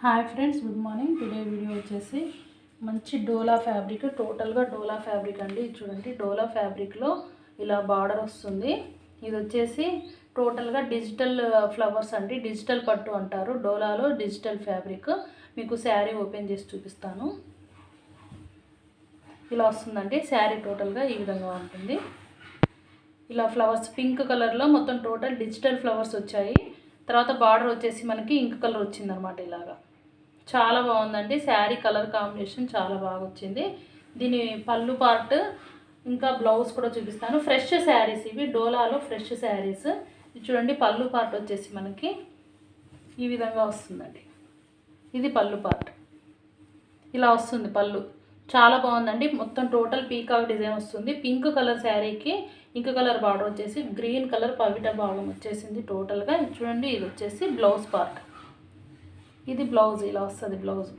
Hi friends good morning. Today video వచ్చేసి మంచి డోలా fabric టోటల్గా డోలా ఫ్యాబ్రిక్ అండి. చూడండి డోలా ఫ్యాబ్రిక్లో ఇలా బార్డర్ వస్తుంది. ఇది వచ్చేసి టోటల్గా డిజిటల్ ఫ్లవర్స్ అండి. డిజిటల్ పట్టు అంటారు. డోలాలో డిజిటల్ ఫ్యాబ్రిక్. మీకు శారీ ఓపెన్ చేసి చూపిస్తాను. ఇలా వస్తుందండి. శారీ టోటల్గా ఈ విధంగా ఉంటుంది. ఇలా ఫ్లవర్స్ పింక్ కలర్లో మొత్తం టోటల్ డిజిటల్ ఫ్లవర్స్ వచ్చాయి. తర్వాత బార్డర్ వచ్చేసి మనకి ఇంక్ కలర్ వచ్చిందనమాట ఇలాగా. చాలా బాగుందండి. శారీ కలర్ కాంబినేషన్ చాలా బాగా వచ్చింది దీని పళ్ళు పార్ట్ ఇంకా బ్లౌజ్ కూడా చూపిస్తాను. ఫ్రెష్ శారీస్ ఇవి డోలాలో ఫ్రెష్ శారీస్. ఇది చూడండి పళ్ళు పార్ట్ వచ్చేసి మనకి ఈ విధంగా వస్తుందండి. ఇది పళ్ళు పార్ట్. ఇలా వస్తుంది పళ్ళు. చాలా బాగుందండి. మొత్తం టోటల్ పీకాక్ డిజైన్ వస్తుంది. పింక్ కలర్ శారీకి ఇంక కలర్ బార్డర్ వచ్చేసి గ్రీన్ కలర్ పవిట భాగం వచ్చేసింది టోటల్గా. చూడండి ఇది వచ్చేసి బ్లౌజ్ పార్ట్. ఇది బ్లౌజ్ ఇలా వస్తుంది బ్లౌజ్.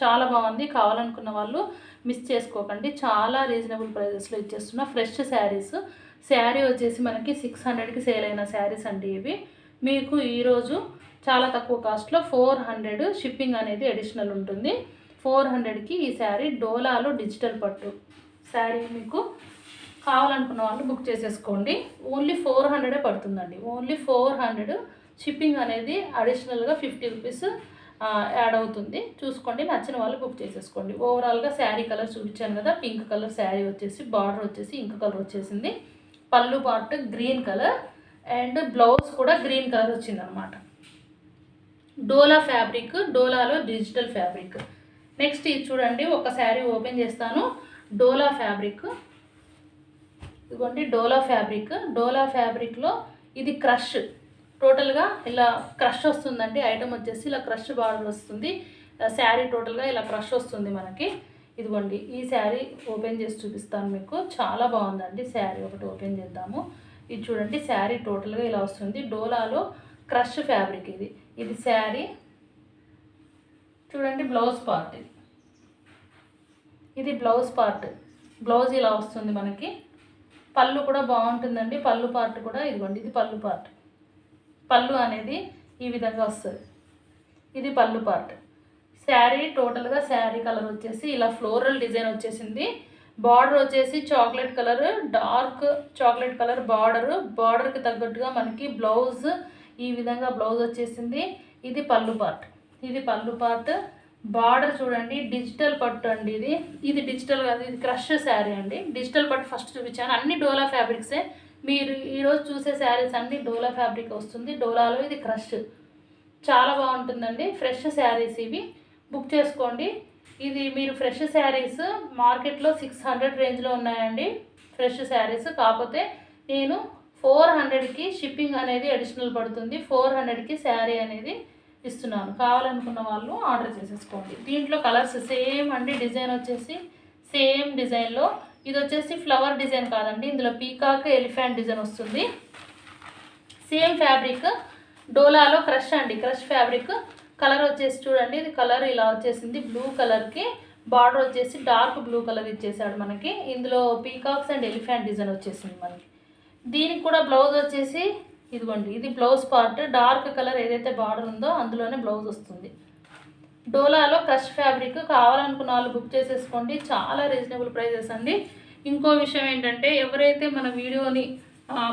చాలా బాగుంది. కావాలనుకున్న వాళ్ళు మిస్ చేసుకోకండి. చాలా రీజనబుల్ ప్రైజెస్లో ఇచ్చేస్తున్న ఫ్రెష్ శారీస్. శారీ వచ్చేసి మనకి సిక్స్ హండ్రెడ్కి సేల్ అయిన శారీస్ అండి ఇవి. మీకు ఈరోజు చాలా తక్కువ కాస్ట్లో ఫోర్ హండ్రెడ్ షిప్పింగ్ అనేది అడిషనల్ ఉంటుంది. ఫోర్ హండ్రెడ్కి ఈ శారీ డోలాలో డిజిటల్ పట్టు. శారీ మీకు కావాలనుకున్న వాళ్ళు బుక్ చేసేసుకోండి. ఓన్లీ ఫోర్ హండ్రెడే పడుతుందండి. ఓన్లీ ఫోర్ హండ్రెడ్ షిప్పింగ్ అనేది అడిషనల్గా ఫిఫ్టీ రూపీస్ యాడ్ అవుతుంది. చూసుకోండి నచ్చిన వాళ్ళు బుక్ చేసేసుకోండి. ఓవరాల్గా శారీ కలర్ చూపించాను కదా పింక్ కలర్ శారీ వచ్చేసి బార్డర్ వచ్చేసి ఇంక్ కలర్ వచ్చేసింది. పళ్ళు part green colour and blouse కూడా గ్రీన్ కలర్ వచ్చిందనమాట. డోలా ఫ్యాబ్రిక్ డోలాలో డిజిటల్ ఫ్యాబ్రిక్. నెక్స్ట్ ఇది చూడండి ఒక శారీ ఓపెన్ చేస్తాను. డోలా ఫ్యాబ్రిక్. ఇదిగోండి డోలా ఫ్యాబ్రిక్. డోలా ఫ్యాబ్రిక్లో ఇది క్రష్. టోటల్గా ఇలా క్రష్ వస్తుందండి. ఐటమ్ వచ్చేసి ఇలా క్రష్ బార్డర్ వస్తుంది. శారీ టోటల్గా ఇలా క్రష్ వస్తుంది మనకి. ఇదిగోండి ఈ శారీ ఓపెన్ చేసి చూపిస్తాను మీకు. చాలా బాగుందండి శారీ. ఒకటి ఓపెన్ చేద్దాము. ఇది చూడండి శారీ టోటల్గా ఇలా వస్తుంది. డోలాలో క్రష్ ఫ్యాబ్రిక్ ఇది. ఇది శారీ. చూడండి బ్లౌజ్ పార్ట్ ఇది. ఇది బ్లౌజ్ పార్ట్. బ్లౌజ్ ఇలా వస్తుంది మనకి. పళ్ళు కూడా బాగుంటుందండి. పళ్ళు పార్ట్ కూడా. ఇదిగోండి ఇది పళ్ళు పార్ట్. పళ్ళు అనేది ఈ విధంగా వస్తుంది. ఇది పళ్ళు పార్ట్ శారీ టోటల్గా శారీ కలర్ వచ్చేసి ఇలా ఫ్లోరల్ డిజైన్ వచ్చేసింది. బార్డర్ వచ్చేసి chocolate colour dark chocolate colour border బార్డర్కి తగ్గట్టుగా మనకి బ్లౌజ్ ఈ విధంగా బ్లౌజ్ వచ్చేసింది. ఇది పళ్ళు పార్ట్ ఇది పళ్ళు పార్ట్ బార్డర్ చూడండి డిజిటల్ పట్టు అండి ఇది. ఇది డిజిటల్ కాదు ఇది క్రష్ శారీ అండి. డిజిటల్ పట్టు ఫస్ట్ చూపించాను. అన్ని డోలా ఫ్యాబ్రిక్సే మీరు ఈరోజు చూసే శారీస్ అన్ని డోలా ఫ్యాబ్రిక్ వస్తుంది. డోలాలో ఇది క్రష్. చాలా బాగుంటుందండి. ఫ్రెష్ శారీస్ ఇవి. బుక్ చేసుకోండి. ఇది మీరు ఫ్రెష్ శారీస్ మార్కెట్లో సిక్స్ హండ్రెడ్ రేంజ్లో ఉన్నాయండి. Fresh saris. కాకపోతే నేను ఫోర్ హండ్రెడ్కి షిప్పింగ్ అనేది అడిషనల్ పడుతుంది. ఫోర్ హండ్రెడ్కి శారీ అనేది ఇస్తున్నాను. కావాలనుకున్న వాళ్ళు ఆర్డర్ చేసేసుకోండి. దీంట్లో కలర్స్ సేమ్ అండి. డిజైన్ వచ్చేసి సేమ్ డిజైన్లో ఇది వచ్చేసి ఫ్లవర్ డిజైన్ కాదండి. ఇందులో పీకాక్ ఎలిఫెంట్ డిజైన్ వస్తుంది. సేమ్ ఫ్యాబ్రిక్ డోలాలో క్రష్ అండి. క్రష్ ఫ్యాబ్రిక్ కలర్ వచ్చేసి చూడండి. ఇది కలర్ ఇలా వచ్చేసింది. బ్లూ కలర్కి బార్డర్ వచ్చేసి డార్క్ బ్లూ కలర్ ఇచ్చేసాడు మనకి. ఇందులో పీకాక్స్ అండ్ ఎలిఫెంట్ డిజైన్ వచ్చేసింది మనకి. దీనికి కూడా బ్లౌజ్ వచ్చేసి ఇదిగోండి. ఇది బ్లౌజ్ పార్ట్ డార్క్ కలర్ ఏదైతే బార్డర్ ఉందో అందులోనే బ్లౌజ్ వస్తుంది. డోలాలో క్రష్ ఫ్యాబ్రిక్ కావాలనుకున్న వాళ్ళు బుక్ చేసేసుకోండి. చాలా రీజనబుల్ ప్రైజెస్ అండి. ఇంకో విషయం ఏంటంటే ఎవరైతే మన వీడియోని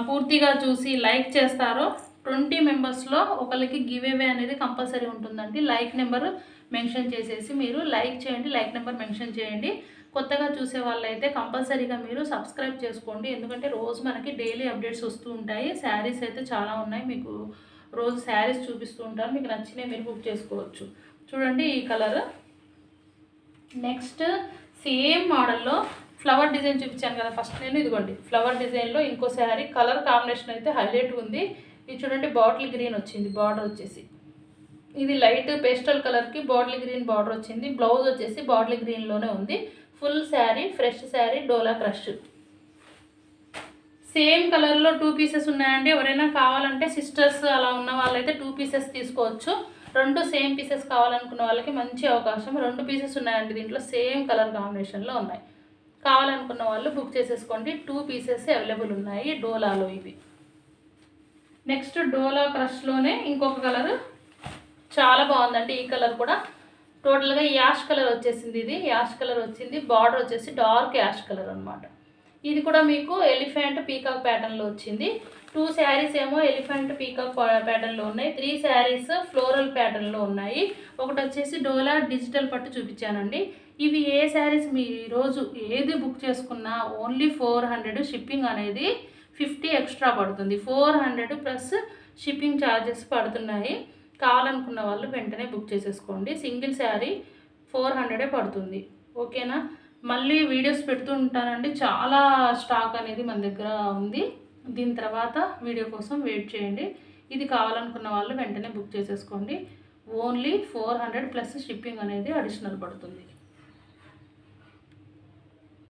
పూర్తిగా చూసి లైక్ చేస్తారో ట్వంటీ మెంబర్స్లో ఒకరికి గివ్ అవే అనేది కంపల్సరీ ఉంటుందండి. లైక్ నెంబర్ మెన్షన్ చేసేసి మీరు లైక్ చేయండి లైక్ నెంబర్ మెన్షన్ చేయండి. కొత్తగా చూసే వాళ్ళైతే కంపల్సరీగా మీరు సబ్స్క్రైబ్ చేసుకోండి. ఎందుకంటే రోజు మనకి డైలీ అప్డేట్స్ వస్తూ ఉంటాయి. శారీస్ అయితే చాలా ఉన్నాయి. మీకు రోజు శారీస్ చూపిస్తూ ఉంటారు. మీకు నచ్చినవి మీరు బుక్ చేసుకోవచ్చు. చూడండి ఈ కలర్. నెక్స్ట్ సేమ్ మోడల్లో ఫ్లవర్ డిజైన్ చూపించాను కదా ఫస్ట్ నేను ఇదిగోండి. ఫ్లవర్ డిజైన్లో ఇంకో శారీ కలర్ కాంబినేషన్ అయితే హైలైట్ ఉంది. ఇది చూడండి బాటిల్ గ్రీన్ వచ్చింది బార్డర్ వచ్చేసి. ఇది లైట్ పేస్టల్ కలర్కి బాటిల్ గ్రీన్ బార్డర్ వచ్చింది. బ్లౌజ్ వచ్చేసి బాటిల్ గ్రీన్లోనే ఉంది. ఫుల్ శారీ ఫ్రెష్ శారీ డోలా క్రష్ సేమ్ కలర్లో టూ పీసెస్ ఉన్నాయండి. ఎవరైనా కావాలంటే సిస్టర్స్ అలా ఉన్న వాళ్ళైతే టూ పీసెస్ తీసుకోవచ్చు. రెండు సేమ్ పీసెస్ కావాలనుకున్న వాళ్ళకి మంచి అవకాశం. రెండు పీసెస్ ఉన్నాయండి దీంట్లో సేమ్ కలర్ కాంబినేషన్లో ఉన్నాయి. కావాలనుకున్న వాళ్ళు బుక్ చేసేసుకోండి. టూ పీసెస్ అవైలబుల్ ఉన్నాయి డోలాలో ఇవి. నెక్స్ట్ డోలా క్రష్లోనే ఇంకొక కలర్ చాలా బాగుందండి. ఈ కలర్ కూడా టోటల్గా యాష్ కలర్ వచ్చేసింది ఇది. యాష్ కలర్ వచ్చింది. బార్డర్ వచ్చేసి డార్క్ యాష్ కలర్ అనమాట ఇది కూడా మీకు ఎలిఫెంట్ పీకాక్ ప్యాటర్న్లో వచ్చింది. టూ శారీస్ ఏమో ఎలిఫెంట్ పీకాక్ ప్యాటర్న్లో ఉన్నాయి. త్రీ శారీస్ ఫ్లోరల్ ప్యాటర్న్లో ఉన్నాయి. ఒకటి వచ్చేసి డోలా డిజిటల్ పట్టు చూపించానండి. ఇవి ఏ శారీస్ మీ ఈరోజు ఏది బుక్ చేసుకున్నా ఓన్లీ ఫోర్ హండ్రెడ్ షిప్పింగ్ అనేది ఫిఫ్టీ ఎక్స్ట్రా పడుతుంది. Four hundred plus shipping charges పడుతున్నాయి. కావాలనుకున్న వాళ్ళు వెంటనే బుక్ చేసేసుకోండి. సింగిల్ శారీ ఫోర్ హండ్రెడే పడుతుంది. ఓకేనా? మళ్ళీ వీడియోస్ పెడుతూ ఉంటానండి. చాలా స్టాక్ అనేది మన దగ్గర ఉంది. దీని తర్వాత వీడియో కోసం వెయిట్ చేయండి. ఇది కావాలనుకున్న వాళ్ళు వెంటనే బుక్ చేసేసుకోండి. Only four hundred plus shipping అనేది అడిషనల్ పడుతుంది.